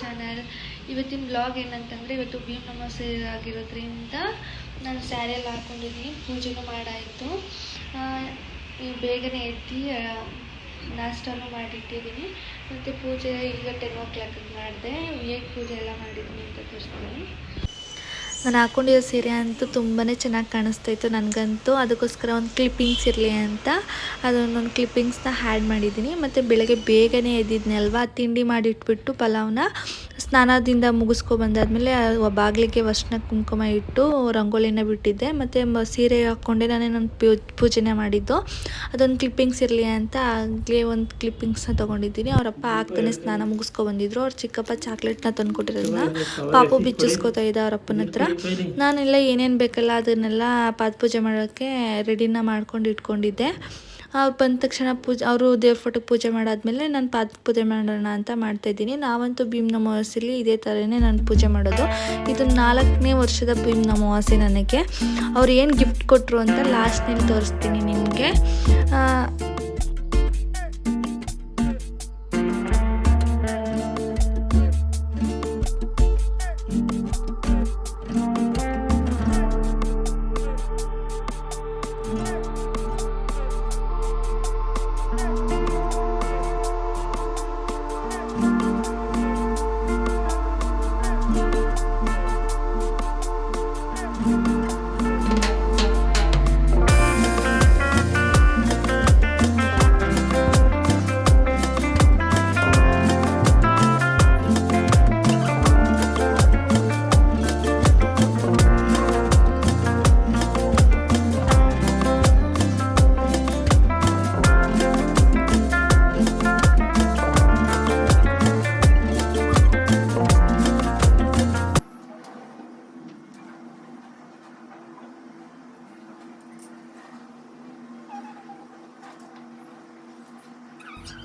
Channel ಇವತ್ತಿನ blog ಏನಂತಂದರೆ ಇವತ್ತು ಭೀಮ್ ಅಮಾವಾಸ್ಯೆ ಆಗಿರೋದ್ರಿಂದ ನಾನು ಸ್ಯಾರಿಯಲ್ಲಿ ಹಾಕ್ಕೊಂಡಿದ್ದೀನಿ ಪೂಜೆನೂ ಮಾಡಾಯಿತು. ಬೇಗನೆ ಎದ್ದು ನಾಷ್ಟನೂ ಮಾಡಿಟ್ಟಿದ್ದೀನಿ ಮತ್ತು ಪೂಜೆ ಈಗ ಟೆನ್ ಓ ಕ್ಲಾಕಿಗೆ ಮಾಡಿದೆ ಹೇಗೆ ಪೂಜೆ ಎಲ್ಲ ಮಾಡಿದ್ದೀನಿ ಅಂತ ತೋರಿಸ್ತೀನಿ. ನಾನು ಹಾಕೊಂಡಿರೋ ಸೀರೆ ಅಂತೂ ತುಂಬಾ ಚೆನ್ನಾಗಿ ಕಾಣಿಸ್ತಾಯಿತ್ತು ನನಗಂತೂ. ಅದಕ್ಕೋಸ್ಕರ ಒಂದು ಕ್ಲಿಪ್ಪಿಂಗ್ಸ್ ಇರಲಿ ಅಂತ. ಅದನ್ನೊಂದು ಕ್ಲಿಪ್ಪಿಂಗ್ಸ್ನ ಹ್ಯಾಡ್ ಮಾಡಿದ್ದೀನಿ ಮತ್ತು ಬೆಳಗ್ಗೆ ಬೇಗನೆ ಎದ್ದಿದ್ನಲ್ವಾ ತಿಂಡಿ ಮಾಡಿಟ್ಬಿಟ್ಟು ಪಲಾವ್ನ ಸ್ನಾನದಿಂದ ಮುಗಿಸ್ಕೊ ಬಂದಾದಮೇಲೆ ಬಾಗಿಲಿಗೆ ವರ್ಷನ ಕುಂಕುಮ ಇಟ್ಟು ರಂಗೋಲಿನ ಬಿಟ್ಟಿದ್ದೆ. ಮತ್ತು ಸೀರೆ ಹಾಕ್ಕೊಂಡೆ ನಾನೇ ನನ್ನ ಪೂಜೆನೇ ಮಾಡಿದ್ದು. ಅದೊಂದು ಕ್ಲಿಪ್ಪಿಂಗ್ಸ್ ಇರಲಿ ಅಂತ ಆಗಲೇ ಒಂದು ಕ್ಲಿಪ್ಪಿಂಗ್ಸ್ನ ತೊಗೊಂಡಿದ್ದೀನಿ. ಅವರಪ್ಪ ಆಗ್ತಾನೆ ಸ್ನಾನ ಮುಗಿಸ್ಕೊ ಬಂದಿದ್ರು. ಅವ್ರ ಚಿಕ್ಕಪ್ಪ ಚಾಕ್ಲೇಟ್ನ ತಂದುಕೊಟ್ಟಿರೋದನ್ನ ಪಾಪು ಬಿಚ್ಚಿಸ್ಕೊತಾ ಇದ್ದ ಅವರಪ್ಪನ ಹತ್ರ. ನಾನೆಲ್ಲ ಏನೇನು ಬೇಕಲ್ಲ ಅದನ್ನೆಲ್ಲ ಪಾದ ಪೂಜೆ ಮಾಡೋಕ್ಕೆ ರೆಡಿನ ಮಾಡ್ಕೊಂಡು ಇಟ್ಕೊಂಡಿದ್ದೆ. ಅವ್ರು ಬಂದ ತಕ್ಷಣ ಪೂಜೆ, ಅವರು ದೇವ್ರ ಫೋಟೋಗೆ ಪೂಜೆ ಮಾಡಾದ್ಮೇಲೆ ನಾನು ಪಾದ ಪೂಜೆ ಮಾಡೋಣ ಅಂತ ಮಾಡ್ತಾಯಿದ್ದೀನಿ ನಾವಂತೂ ಭೀಮ್ ಅಮಾವಾಸ್ಯೆಲಿ ಇದೇ ಥರನೇ ನಾನು ಪೂಜೆ ಮಾಡೋದು. ಇದು ನಾಲ್ಕನೇ ವರ್ಷದ ಭೀಮ್ ನನಗೆ. ಅವ್ರು ಏನು ಗಿಫ್ಟ್ ಕೊಟ್ಟರು ಅಂತ ಲಾಸ್ಟ್ನಲ್ಲಿ ತೋರಿಸ್ತೀನಿ ನಿಮಗೆ.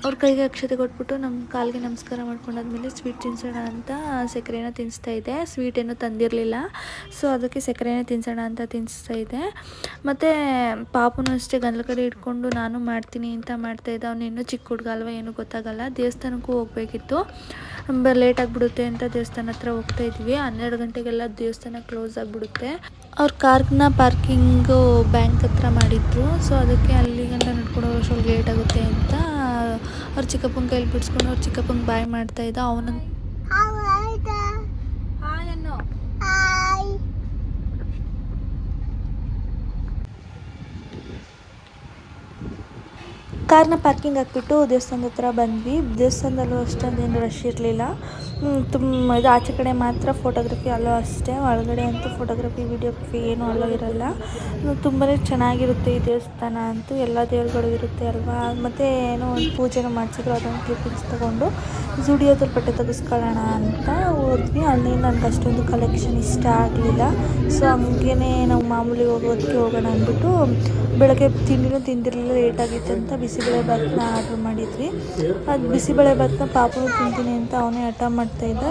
ಅವ್ರ ಕೈಗೆ ಅಕ್ಷತೆ ಕೊಟ್ಬಿಟ್ಟು ನಮ್ಮ ಕಾಲಿಗೆ ನಮಸ್ಕಾರ ಮಾಡ್ಕೊಂಡಾದ್ಮೇಲೆ ಸ್ವೀಟ್ ತಿನ್ಸೋಣ ಅಂತ ಸಕ್ಕರೆನ ತಿನ್ನಿಸ್ತಾ ಇದ್ದೆ ಸ್ವೀಟ್ ಏನೂ ತಂದಿರಲಿಲ್ಲ. ಸೊ ಅದಕ್ಕೆ ಸಕ್ಕರೆನ ತಿನ್ಸೋಣ ಅಂತ ತಿನ್ನಿಸ್ತಾ ಇದ್ದೆ ಮತ್ತು ಪಾಪನೂ ಅಷ್ಟೇ ಗಂದ್ಲ ಕಡೆ ಇಟ್ಕೊಂಡು ನಾನು ಮಾಡ್ತೀನಿ ಅಂತ ಮಾಡ್ತಾಯಿದ್ದೆ ಅವ್ನು ಇನ್ನೂ ಚಿಕ್ಕ ಹುಡುಗ ಅಲ್ವಾ ಏನೂ ಗೊತ್ತಾಗಲ್ಲ. ದೇವಸ್ಥಾನಕ್ಕೂ ಹೋಗಬೇಕಿತ್ತು. ಲೇಟ್ ಆಗಿಬಿಡುತ್ತೆ ಅಂತ ದೇವಸ್ಥಾನ ಹತ್ರ ಹೋಗ್ತಾ ಇದ್ವಿ. ಹನ್ನೆರಡು ಗಂಟೆಗೆಲ್ಲ ದೇವಸ್ಥಾನ ಕ್ಲೋಸ್ ಆಗಿಬಿಡುತ್ತೆ. ಅವ್ರ ಕಾರ್ನ ಪಾರ್ಕಿಂಗು ಬ್ಯಾಂಕ್ ಹತ್ರ ಮಾಡಿದ್ರು. ಸೊ ಅದಕ್ಕೆ ಅಲ್ಲಿಗಂಟ ನಡ್ಕೊಂಡು ಹೋಗೋಷ್ಟು ಲೇಟ್ ಆಗುತ್ತೆ ಅಂತ ಅವ್ರ ಚಿಕ್ಕಪ್ಪನ ಕೈಲಿ ಬಿಡಿಸ್ಕೊಂಡು ಅವ್ರ ಚಿಕ್ಕಪ್ಪಂಗೆ ಬಾಯ್ ಮಾಡ್ತಾ ಇದ್ದ. ಅವನ ಕಾರ್ನ ಪಾರ್ಕಿಂಗ್ ಹಾಕ್ಬಿಟ್ಟು ದೇವಸ್ಥಾನದ ಹತ್ರ ಬಂದ್ವಿ. ದೇವಸ್ಥಾನದಲ್ಲೂ ಅಷ್ಟೊಂದೇನು ರಶ್ ಇರಲಿಲ್ಲ. ತುಂಬ ಇದು ಆಚೆ ಕಡೆ ಮಾತ್ರ ಫೋಟೋಗ್ರಫಿ ಅಲ್ಲೋ ಅಷ್ಟೇ. ಒಳಗಡೆ ಅಂತೂ ಫೋಟೋಗ್ರಫಿ ವಿಡಿಯೋಗ್ರಫಿ ಏನೂ ಅಲ್ಲೋ ಇರೋಲ್ಲ. ತುಂಬಾ ಚೆನ್ನಾಗಿರುತ್ತೆ ಈ ದೇವಸ್ಥಾನ ಅಂತೂ. ಎಲ್ಲ ದೇವರುಗಳು ಇರುತ್ತೆ ಅಲ್ವಾ? ಮತ್ತು ಏನೋ ಒಂದು ಪೂಜೆನೂ ಮಾಡಿಸಿದ್ರು, ಅದೊಂದು ಕ್ಲಿಪ್ಪಿಂಗ್ಸ್ ತೊಗೊಂಡು. ಝುಡಿಯೋದ್ರ ಬಟ್ಟೆ ತೆಗೆಸ್ಕೊಳ್ಳೋಣ ಅಂತ ಹೋದ್ವಿ. ಅಲ್ಲಿ ನನಗೆ ಅಷ್ಟೊಂದು ಕಲೆಕ್ಷನ್ ಇಷ್ಟ ಆಗಲಿಲ್ಲ. ಸೊ ಹಂಗೇ ನಾವು ಮಾಮೂಲಿ ಹೋಗೋದಕ್ಕೆ ಹೋಗೋಣ ಅಂದ್ಬಿಟ್ಟು ಬೆಳಗ್ಗೆ ತಿಂಡಿನೂ ತಿಂದಿರಲಿಲ್ಲ ಲೇಟಾಗಿತ್ತು ಅಂತ ಅಂತ ಬಿಸಿಬೇಳೆ ಭಾತನ ಆರ್ಡ್ರ್ ಮಾಡಿದ್ವಿ. ಅದು ಬಿಸಿಬೇಳೆ ಭಾತನ ಪಾಪನು ತಿಂತೀನಿ ಅಂತ ಅವನೇ ಹಠ ಮಾಡ್ತಾಯಿದ್ದ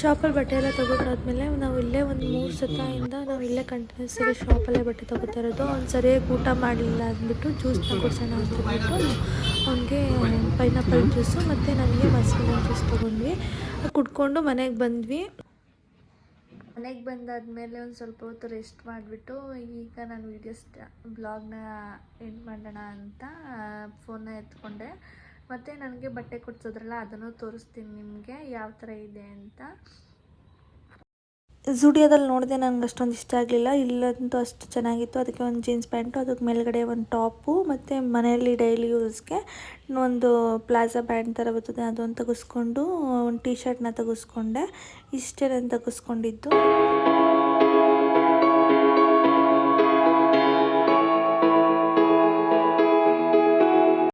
ಶಾಪಲ್ಲಿ ಬಟ್ಟೆ ಎಲ್ಲ ತೊಗೊಂಡಾದ್ಮೇಲೆ ನಾವು ಇಲ್ಲೇ ಒಂದು ಮೂರು ಸತಾಯಿಂದ ನಾವು ಇಲ್ಲೇ ಕಂಟಿನ್ಯೂಸ್ ಆಗಿ ಶಾಪಲ್ಲೇ ಬಟ್ಟೆ ತೊಗೋತಾ ಇರೋದು. ಅವ್ನು ಸರಿಯಾಗಿ ಊಟ ಮಾಡಲಿಲ್ಲ ಅಂದ್ಬಿಟ್ಟು ಜ್ಯೂಸ್ ಕೊಡ್ಸೋಣ ಅಂತ ಅವನಿಗೆ ಪೈನಾಪಲ್ ಜ್ಯೂಸು ಮತ್ತು ನನಗೆ ಮಸ್ಕಿನ ಜ್ಯೂಸ್ ತೊಗೊಂಡ್ವಿ. ಕುಡ್ಕೊಂಡು ಮನೆಗೆ ಬಂದ್ವಿ. ಮನೆಗೆ ಬಂದಾದಮೇಲೆ ಒಂದು ಸ್ವಲ್ಪ ಹೊತ್ತು ರೆಸ್ಟ್ ಮಾಡಿಬಿಟ್ಟು ಈಗ ನಾನು ವೀಡಿಯೋಸ್ ಬ್ಲಾಗ್ನ ಎಂಡ್ ಮಾಡೋಣ ಅಂತ ಫೋನ್ನ ಎತ್ಕೊಂಡೆ. ಮತ್ತು ನನಗೆ ಬಟ್ಟೆ ಕೊಡ್ಸೋದ್ರಲ್ಲ ಅದನ್ನು ತೋರಿಸ್ತೀನಿ ನಿಮಗೆ ಯಾವ ಥರ ಇದೆ ಅಂತ. ಝುಡಿಯೋದಲ್ಲಿ ನೋಡಿದೆ ನನಗೆ ಅಷ್ಟೊಂದು ಇಷ್ಟ ಆಗಲಿಲ್ಲ. ಇಲ್ಲಂತೂ ಅಷ್ಟು ಚೆನ್ನಾಗಿತ್ತು. ಅದಕ್ಕೆ ಒಂದು ಜೀನ್ಸ್ ಪ್ಯಾಂಟು, ಅದಕ್ಕೆ ಮೇಲ್ಗಡೆ ಒಂದು ಟಾಪು, ಮತ್ತು ಮನೆಯಲ್ಲಿ ಡೈಲಿ ಯೂಸ್ಗೆ ಒಂದು ಪ್ಲಾಜಾ ಪ್ಯಾಂಟ್ ಥರ ಬರ್ತದೆ, ಅದೊಂದು ತೆಗೆಸ್ಕೊಂಡು, ಒಂದು ಟೀ ಶರ್ಟ್ನ ತೆಗೆಸ್ಕೊಂಡೆ. ಇಷ್ಟೇ ನಾನು ತೆಗೆಸ್ಕೊಂಡಿದ್ದು.